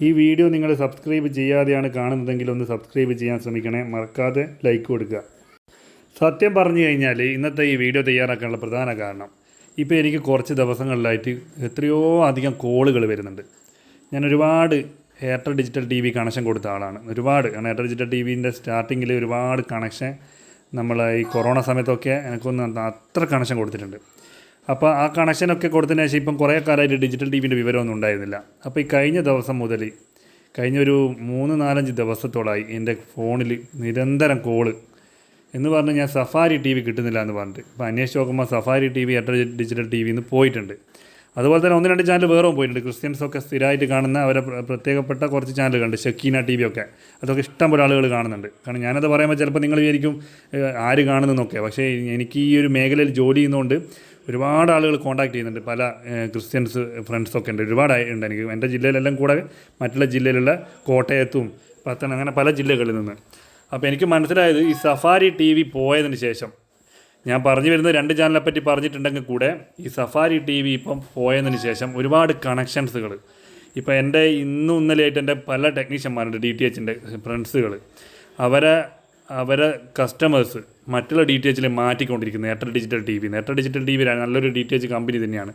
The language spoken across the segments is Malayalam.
ഈ വീഡിയോ നിങ്ങൾ സബ്സ്ക്രൈബ് ചെയ്യാതെയാണ് കാണുന്നതെങ്കിൽ ഒന്ന് സബ്സ്ക്രൈബ് ചെയ്യാൻ ശ്രമിക്കണേ. മറക്കാതെ ലൈക്ക് കൊടുക്കുക. സത്യം പറഞ്ഞു കഴിഞ്ഞാൽ ഇന്നത്തെ ഈ വീഡിയോ തയ്യാറാക്കാനുള്ള പ്രധാന കാരണം ഇപ്പോൾ എനിക്ക് കുറച്ച് ദിവസങ്ങളിലായിട്ട് എത്രയോ അധികം കോളുകൾ വരുന്നുണ്ട്. ഞാൻ ഒരുപാട് Airtel digital T V connection കൊടുത്ത ആളാണ്. ഒരുപാട് കാരണം എയർടെൽ ഡിജിറ്റൽ ടി വിന്റെ സ്റ്റാർട്ടിങ്ങിൽ ഒരുപാട് കണക്ഷൻ നമ്മൾ ഈ കൊറോണ സമയത്തൊക്കെ എനിക്കൊന്ന് അത്ര കണക്ഷൻ കൊടുത്തിട്ടുണ്ട്. അപ്പോൾ ആ കണക്ഷനൊക്കെ കൊടുത്തതിന് ശേഷം ഇപ്പം കുറേ കാലമായിട്ട് ഡിജിറ്റൽ ടി വിന്റെ വിവരമൊന്നും ഉണ്ടായിരുന്നില്ല. അപ്പോൾ ഈ കഴിഞ്ഞ ദിവസം മുതൽ കഴിഞ്ഞ ഒരു മൂന്ന് നാലഞ്ച് ദിവസത്തോളമായി എന്റെ ഫോണിൽ നിരന്തരം കോൾ എന്ന് പറഞ്ഞ് ഞാൻ സഫാരി ടി വി കിട്ടുന്നില്ല എന്ന് പറഞ്ഞിട്ട്. ഇപ്പോൾ അന്വേഷിച്ച് നോക്കുമ്പോൾ Safari T V Airtel digital T വിന്ന് പോയിട്ടുണ്ട്. അതുപോലെ തന്നെ ഒന്ന് രണ്ട് ചാനൽ വേറെ പോയിട്ടുണ്ട്. ക്രിസ്ത്യൻസൊക്കെ സ്ഥിരമായിട്ട് കാണുന്ന അവരെ പ്രത്യേകപ്പെട്ട കുറച്ച് ചാനലുകളുണ്ട് ഷക്കീന ടി വി ഒക്കെ. അതൊക്കെ ഇഷ്ടം പോലെ ആളുകൾ കാണുന്നുണ്ട്. കാരണം ഞാനത് പറയുമ്പോൾ ചിലപ്പോൾ നിങ്ങൾ വിചാരിക്കും ആര് കാണുന്നതെന്നൊക്കെ. പക്ഷേ എനിക്ക് ഈ ഒരു മേഖലയിൽ ജോലി ചെയ്യുന്നതുകൊണ്ട് ഒരുപാട് ആളുകൾ കോൺടാക്ട് ചെയ്യുന്നുണ്ട്. പല ക്രിസ്ത്യൻസ് ഫ്രണ്ട്സൊക്കെ ഉണ്ട്. ഒരുപാട് ഉണ്ട് എനിക്ക്. എന്റെ ജില്ലയിലെല്ലാം കൂടെ മറ്റുള്ള ജില്ലയിലുള്ള കോട്ടയത്തും പത്തനം അങ്ങനെ പല ജില്ലകളിൽ നിന്ന്. അപ്പോൾ എനിക്ക് മനസ്സിലായത് ഈ സഫാരി ടി വി പോയതിന് ശേഷം ഞാൻ പറഞ്ഞു വരുന്ന രണ്ട് ചാനലിനെ പറ്റി പറഞ്ഞിട്ടുണ്ടെങ്കിൽ കൂടെ ഈ സഫാരി ടി വി ഇപ്പം പോയതിന് ശേഷം ഒരുപാട് കണക്ഷൻസുകൾ ഇപ്പോൾ എന്റെ ഇന്നും ഇന്നലെയായിട്ട് എന്റെ പല ടെക്നീഷ്യന്മാരുണ്ട് ഡി ടി എച്ചിന്റെ ഫ്രണ്ട്സുകൾ അവരെ അവരെ കസ്റ്റമേഴ്സ് മറ്റുള്ള ഡി ടി എച്ചിൽ മാറ്റിക്കൊണ്ടിരിക്കുന്നത്. Airtel digital T V Airtel digital T V നല്ലൊരു ഡി ടി എച്ച് കമ്പനി തന്നെയാണ്.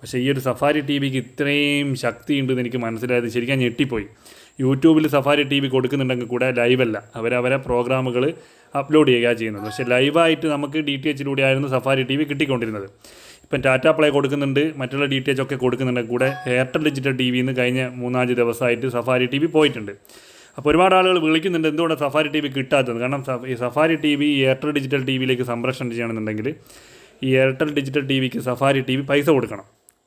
പക്ഷേ ഈ ഒരു സഫാരി ടി വിക്ക് ഇത്രയും ശക്തി ഉണ്ടെന്ന് എനിക്ക് മനസ്സിലായത് ശരിക്കും ഞെട്ടിപ്പോയി. യൂട്യൂബിൽ സഫാരി ടി വി കൊടുക്കുന്നുണ്ടെങ്കിൽ കൂടെ ലൈവല്ല അവരവരെ പ്രോഗ്രാമുകൾ അപ്ലോഡ് ചെയ്യുക ചെയ്യുന്നത്. പക്ഷേ ലൈവായിട്ട് നമുക്ക് ഡി ടി എച്ചിലൂടെ ആയിരുന്നു സഫാരി ടി വി കിട്ടിക്കൊണ്ടിരുന്നത്. ഇപ്പം ടാറ്റാ പ്ലേ കൊടുക്കുന്നുണ്ട്. മറ്റുള്ള ഡി ടി എച്ച് ഒക്കെ കൊടുക്കുന്നുണ്ടെങ്കിൽ കൂടെ എയർടെൽ ഡിജിറ്റൽ ടി വിന്ന് കഴിഞ്ഞ മൂന്നാൽ ദിവസമായിട്ട് സഫാരി ടി വി പോയിട്ടുണ്ട്. അപ്പോൾ ഒരുപാട് ആളുകൾ വിളിക്കുന്നുണ്ട് എന്തുകൊണ്ട് സഫാരി ടി വി കിട്ടാത്തത്? കാരണം ഈ Safari T V Airtel digital T വിയിലേക്ക് സംപ്രേഷണം ചെയ്യണമെന്നുണ്ടെങ്കിൽ ഈ എയർടെൽ ഡിജിറ്റൽ ടി വിക്ക് സഫാരി ടി വി പൈസ കൊടുക്കണം.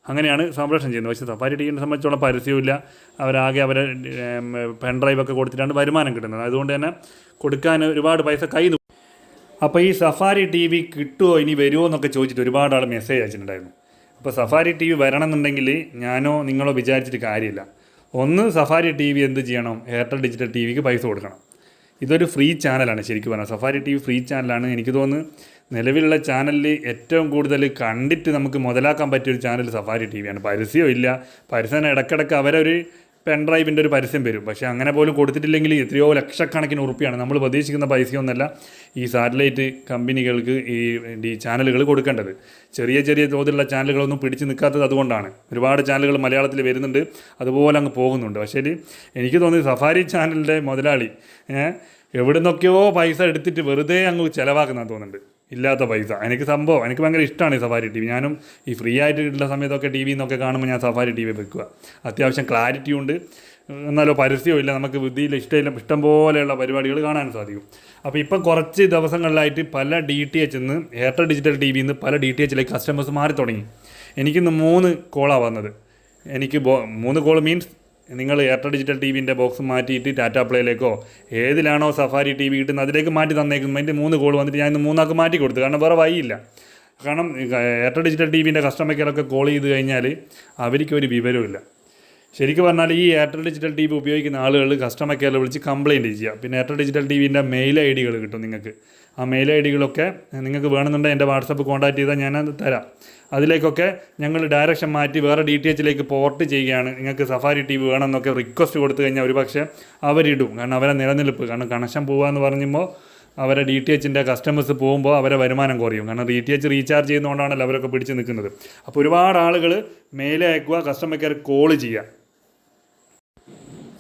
അങ്ങനെയാണ് സംപ്രേഷണം ചെയ്യുന്നത്. പക്ഷേ സഫാരി ടി വിനെ സംബന്ധിച്ചോളം പരസ്യമില്ല അവരാകെ അവരെ പെൻ ഡ്രൈവ് ഒക്കെ കൊടുത്തിട്ടാണ് വരുമാനം കിട്ടുന്നത്. അതുകൊണ്ട് തന്നെ കൊടുക്കാൻ ഒരുപാട് പൈസ കൈ അപ്പോൾ ഈ സഫാരി ടി വി കിട്ടുമോ ഇനി വരുമോ എന്നൊക്കെ ചോദിച്ചിട്ട് ഒരുപാട് ആൾ മെസ്സേജ് അയച്ചിട്ടുണ്ടായിരുന്നു. അപ്പോൾ സഫാരി ടി വി വരണം എന്നുണ്ടെങ്കിൽ ഞാനോ നിങ്ങളോ വിചാരിച്ചിട്ട് കാര്യമില്ല. ഒന്ന് സഫാരി ടി വി എന്ത് ചെയ്യണം? എയർടെൽ ഡിജിറ്റൽ ടി വിക്ക് പൈസ കൊടുക്കണം. ഇതൊരു ഫ്രീ ചാനലാണ് ശരിക്കും പറഞ്ഞാൽ സഫാരി ടി വി ഫ്രീ ചാനലാണ് എനിക്ക് തോന്നുന്നു. നിലവിലുള്ള ചാനലിൽ ഏറ്റവും കൂടുതൽ കണ്ടിട്ട് നമുക്ക് മുതലാക്കാൻ പറ്റിയൊരു ചാനൽ സഫാരി ടി വിയാണ് പരസ്യവും ഇല്ല. പരസ്യം ഇടയ്ക്കിടയ്ക്ക് അവരൊരു പെൻ ഡ്രൈവിന്റെ ഒരു പരസ്യം വരും. പക്ഷേ അങ്ങനെ പോലും കൊടുത്തിട്ടില്ലെങ്കിൽ എത്രയോ ലക്ഷക്കണക്കിന് ഉറുപ്പിയാണ്. നമ്മൾ പ്രതീക്ഷിക്കുന്ന പൈസയൊന്നല്ല ഈ സാറ്റലൈറ്റ് കമ്പനികൾക്ക് ഈ ഈ ചാനലുകൾ കൊടുക്കേണ്ടത്. ചെറിയ ചെറിയ തോതിലുള്ള ചാനലുകളൊന്നും പിടിച്ചു നിൽക്കാത്തത് അതുകൊണ്ടാണ്. ഒരുപാട് ചാനലുകൾ മലയാളത്തിൽ വരുന്നുണ്ട്. അതുപോലെ അങ്ങ് പോകുന്നുണ്ട്. പക്ഷേ എനിക്ക് തോന്നുന്നത് സഫാരി ചാനലിന്റെ മുതലാളി എവിടെ നിന്നൊക്കെയോ പൈസ എടുത്തിട്ട് വെറുതെ അങ്ങ് ചിലവാക്കുന്ന തോന്നുന്നുണ്ട്. ഇല്ലാത്ത പൈസ. എനിക്ക് സംഭവം എനിക്ക് ഭയങ്കര ഇഷ്ടമാണ് ഈ സഫാരി ടി വി. ഞാനും ഈ ഫ്രീ ആയിട്ട് സമയത്തൊക്കെ ടി വി എന്നൊക്കെ കാണുമ്പോൾ ഞാൻ സഫാരി ടി വി വെക്കുക. അത്യാവശ്യം ക്ലാരിറ്റി ഉണ്ട്. എന്നാലോ പരസ്യവും ഇല്ല. നമുക്ക് ബുദ്ധിയിൽ ഇഷ്ടമില്ല ഇഷ്ടം പോലെയുള്ള പരിപാടികൾ കാണാൻ സാധിക്കും. അപ്പോൾ ഇപ്പം കുറച്ച് ദിവസങ്ങളിലായിട്ട് പല ഡി ടി എച്ച് നിന്ന് എയർടെൽ ഡിജിറ്റൽ ടി വിയിൽ നിന്ന് പല ഡി ടി എച്ചിലേക്ക് കസ്റ്റമേഴ്സ് മാറി തുടങ്ങി. എനിക്കിന്ന് മൂന്ന് കോളാണ് വന്നത്. എനിക്ക് മൂന്ന് കോൾ മീൻസ് നിങ്ങൾ എയർടെൽ ഡിജിറ്റൽ ടി വിന്റെ ബോക്സ് മാറ്റിയിട്ട് ടാറ്റാ പ്ലേയിലേക്കോ ഏതിലാണോ സഫാരി ടി വി കിട്ടുന്നത് അതിലേക്ക് മാറ്റി തന്നേക്കും അതിന്റെ മൂന്ന് കോൾ വന്നിട്ട് ഞാൻ ഇന്ന് മൂന്നാൾക്ക് മാറ്റി കൊടുത്തു. കാരണം വേറെ വഴിയില്ല. കാരണം എയർടെ ഡിജിറ്റൽ ടി വിന്റെ കസ്റ്റമർ കെയറൊക്കെ കോൾ ചെയ്ത് കഴിഞ്ഞാൽ അവർക്ക് ഒരു വിവരമില്ല ശരിക്കും പറഞ്ഞാൽ ഈ എയർടെൽ ഡിജിറ്റൽ ടി വി ഉപയോഗിക്കുന്ന ആളുകൾ കസ്റ്റമർ കെയറിൽ വിളിച്ച് കംപ്ലയിന്റ് ചെയ്യുക. പിന്നെ എയർടെൽ ഡിജിറ്റൽ ടി വിന്റെ മെയിൽ ഐ ഡികൾ കിട്ടും നിങ്ങൾക്ക്. ആ മെയിൽ ഐ ഡികളൊക്കെ നിങ്ങൾക്ക് വേണമെന്നുണ്ടെങ്കിൽ എന്റെ വാട്സപ്പ് കോൺടാക്റ്റ് ചെയ്താൽ ഞാനത് തരാം. അതിലേക്കൊക്കെ ഞങ്ങൾ ഡയറക്ഷൻ മാറ്റി വേറെ ഡി ടി എച്ചിലേക്ക് പോർട്ട് ചെയ്യുകയാണ്. നിങ്ങൾക്ക് സഫാരി ടി വി വേണമെന്നൊക്കെ റിക്വസ്റ്റ് കൊടുത്തു കഴിഞ്ഞാൽ ഒരുപക്ഷെ അവരിടും. കാരണം അവരെ നിലനിൽപ്പ്. കാരണം കണക്ഷൻ പോകുക എന്ന് പറയുമ്പോൾ അവരെ ഡി ടി എച്ചിന്റെ കസ്റ്റമേഴ്സ് പോകുമ്പോൾ അവരെ വരുമാനം കുറയും. കാരണം ഡി ടി എച്ച് റീചാർജ് ചെയ്യുന്നതുകൊണ്ടാണല്ലോ അവരൊക്കെ പിടിച്ച് നിൽക്കുന്നത്. അപ്പോൾ ഒരുപാട് ആളുകൾ മേലെ അയക്കുക കസ്റ്റമർ കെയർ കോൾ ചെയ്യുക.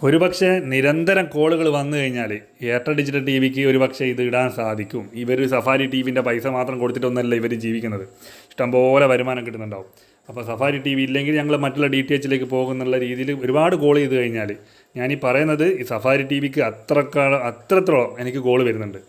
ഒരുപക്ഷെ നിരന്തരം കോളുകൾ വന്നു കഴിഞ്ഞാൽ എയർടെൽ ഡിജിറ്റൽ ടി വിക്ക് ഒരുപക്ഷെ ഇത് ഇടാൻ സാധിക്കും. ഇവർ സഫാരി ടി വിന്റെ പൈസ മാത്രം കൊടുത്തിട്ടൊന്നല്ല ഇവർ ജീവിക്കുന്നത്. ഇഷ്ടംപോലെ വരുമാനം കിട്ടുന്നുണ്ടാവും. അപ്പോൾ സഫാരി ടി വി ഇല്ലെങ്കിൽ ഞങ്ങൾ മറ്റുള്ള ഡി ടി എച്ചിലേക്ക് പോകുന്നുള്ള രീതിയിൽ ഒരുപാട് കോൾ ചെയ്ത് കഴിഞ്ഞാൽ ഞാൻ ഈ പറയുന്നത് ഈ സഫാരി ടി വിക്ക് അത്രക്കാ അത്രത്തോളം എനിക്ക് കോൾ വരുന്നുണ്ട്.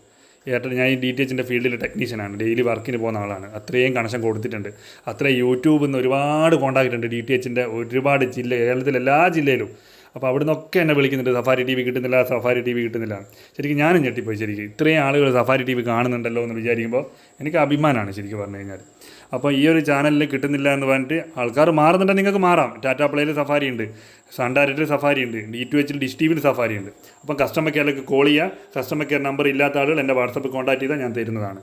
എയർടെൽ ഞാൻ ഈ ഡി ടി എച്ചിന്റെ ഫീൽഡിൽ ടെക്നീഷ്യനാണ്. ഡെയിലി വർക്കിന് പോകുന്ന ആളാണ്. അത്രയും കണക്ഷൻ കൊടുത്തിട്ടുണ്ട്. അത്രയും യൂട്യൂബിൽ നിന്ന് ഒരുപാട് കോൺടാക്റ്റ് ഉണ്ട് ഡി ടി എച്ചിന്റെ ഒരുപാട് ജില്ല കേരളത്തിലെ എല്ലാ ജില്ലയിലും. അപ്പോൾ അവിടെ നിന്നൊക്കെ എന്നെ വിളിക്കുന്നുണ്ട്. സഫാരി ടി വി കിട്ടുന്നില്ല സഫാരി ടി വി കിട്ടുന്നില്ല. ശരിക്കും ഞാനും ഞെട്ടിപ്പോയി. ശരിക്കും ഇത്രയും ആളുകൾ സഫാരി ടി വി കാണുന്നുണ്ടല്ലോ എന്ന് വിചാരിക്കുമ്പോൾ എനിക്ക് അഭിമാനമാണ് ശരിക്കും പറഞ്ഞു കഴിഞ്ഞാൽ. അപ്പോൾ ഈ ഒരു ചാനലിൽ കിട്ടുന്നില്ല എന്ന് പറഞ്ഞിട്ട് ആൾക്കാർ മാറുന്നുണ്ടെങ്കിൽ നിങ്ങൾക്ക് മാറാം. ടാറ്റാ പ്ലേയിൽ സഫാരി ഉണ്ട് സൺ ഡയറക്റ്റിൽ സഫാരി ഉണ്ട് ഡി ടു എച്ചിൽ ഡിഷ് ടി വിയിൽ സഫാരി ഉണ്ട്. അപ്പം കസ്റ്റമർ കെയറിലേക്ക് കോൾ ചെയ്യുക. കസ്റ്റമർ കെയർ നമ്പർ ഇല്ലാത്ത ആളുകൾ എന്റെ വാട്സപ്പ് കോൺടാക്ട് ചെയ്താൽ ഞാൻ തരുന്നതാണ്.